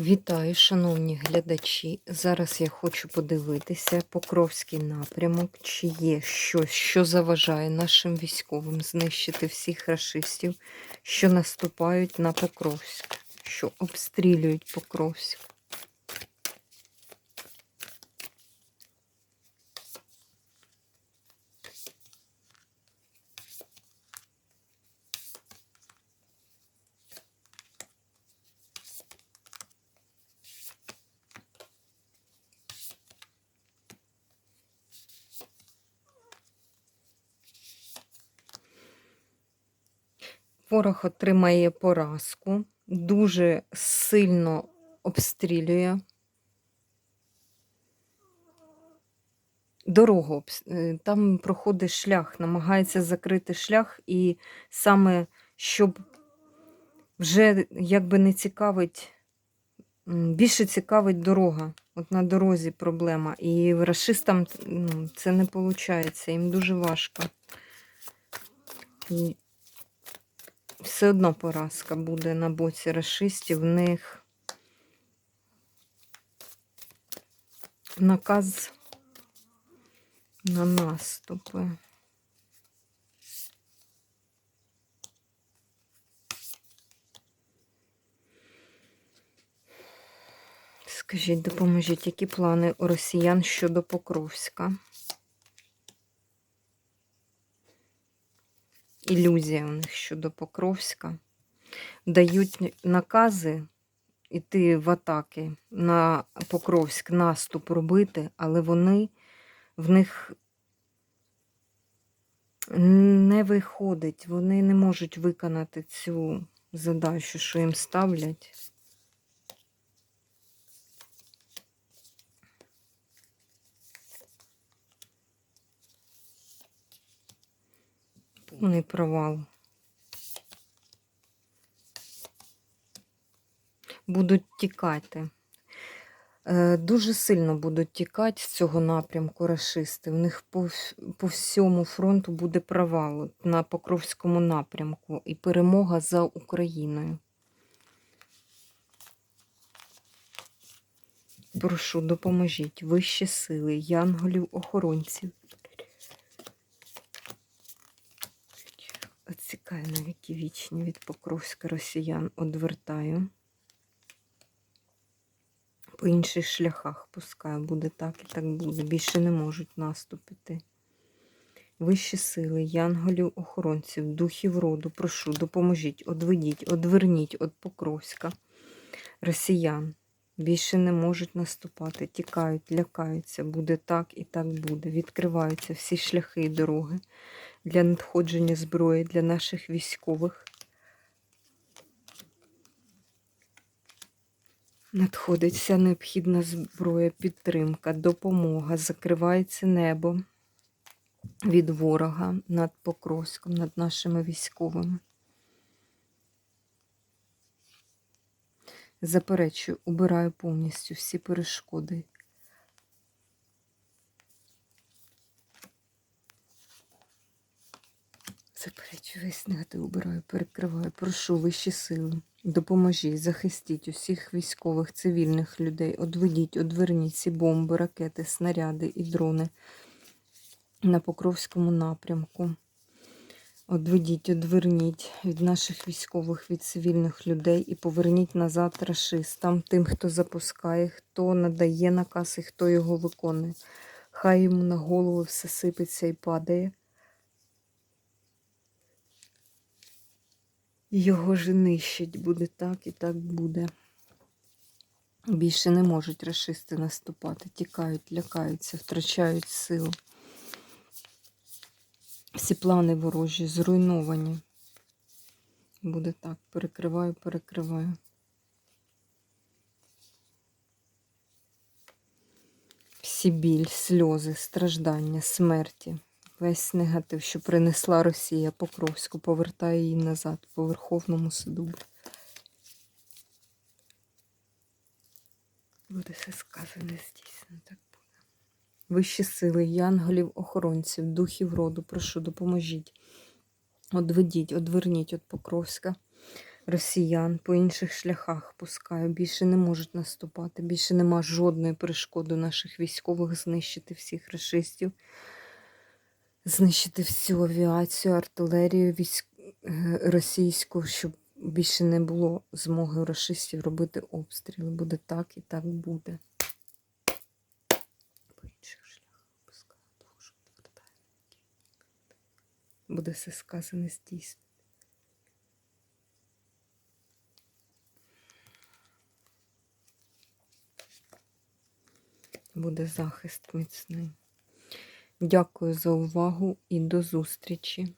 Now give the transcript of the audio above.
Вітаю, шановні глядачі. Зараз я хочу подивитися Покровський напрямок, чи є щось, що заважає нашим військовим знищити всіх рашистів, що наступають на Покровськ, що обстрілюють Покровськ. Ворог отримає поразку, дуже сильно обстрілює. Дорогу е, там проходить шлях, намагається закрити шлях, і саме щоб вже якби не цікавить, більше цікавить дорога. От на дорозі проблема. І расистам ну, це не виходить, їм дуже важко. Все одно поразка буде на боці расистів. В них наказ на наступи. Скажіть, допоможіть, які плани у росіян щодо Покровська? Ілюзія у них щодо Покровська. Дають накази йти в атаки на Покровськ, наступ робити, але вони в них не виходить, вони не можуть виконати цю задачу, що їм ставлять. Повний провал. Будуть тікати. Е, Дуже сильно будуть тікати з цього напрямку рашисти. В них по, по всьому фронту буде провал на Покровському напрямку і перемога за Україною. Прошу, допоможіть вищі сили, янголів, охоронців. Отсікаю навіки вічні від Покровська росіян, одвертаю. По інших шляхах пускаю, буде так і так буде. Більше не можуть наступити. Вищі сили, янголів, охоронців, духів роду, прошу, допоможіть, одведіть, одверніть від Покровська росіян. Більше не можуть наступати, тікають, лякаються. Буде так і так буде. Відкриваються всі шляхи і дороги для надходження зброї для наших військових. Надходить вся необхідна зброя, підтримка, допомога, закривається небо від ворога над Покровськом, над нашими військовими. Заперечую, убираю повністю всі перешкоди. Заперечую весь негатив, убираю, перекриваю. Прошу вищі сили. Допоможіть, захистіть усіх військових, цивільних людей. Одведіть, одверніть ці бомби, ракети, снаряди і дрони на Покровському напрямку. Одведіть, одверніть від наших військових, від цивільних людей і поверніть назад рашистам, тим, хто запускає, хто надає наказ і хто його виконує. Хай йому на голову все сипеться і падає. Його ж нищить буде так і так буде. Більше не можуть рашисти наступати, тікають, лякаються, втрачають силу. Всі плани ворожі зруйновані. Буде так. Перекриваю, перекриваю. Всі біль, сльози, страждання, смерті. Весь негатив, що принесла Росія Покровську, повертає її назад по Верховному суду. Буде все сказане, здійснено так. Вищі сили, янголів, охоронців, духів роду, прошу, допоможіть. Одведіть, одверніть від Покровська росіян по інших шляхах пускаю. Більше не можуть наступати, більше нема жодної перешкоди наших військових знищити всіх расистів, знищити всю авіацію, артилерію військ... е, російську, щоб більше не було змоги расистів робити обстріли. Буде так і так буде. По інших шляхах пускаю, Боже, твердає. Буде все сказане здійснено. Буде захист міцний. Дякую за увагу і до зустрічі!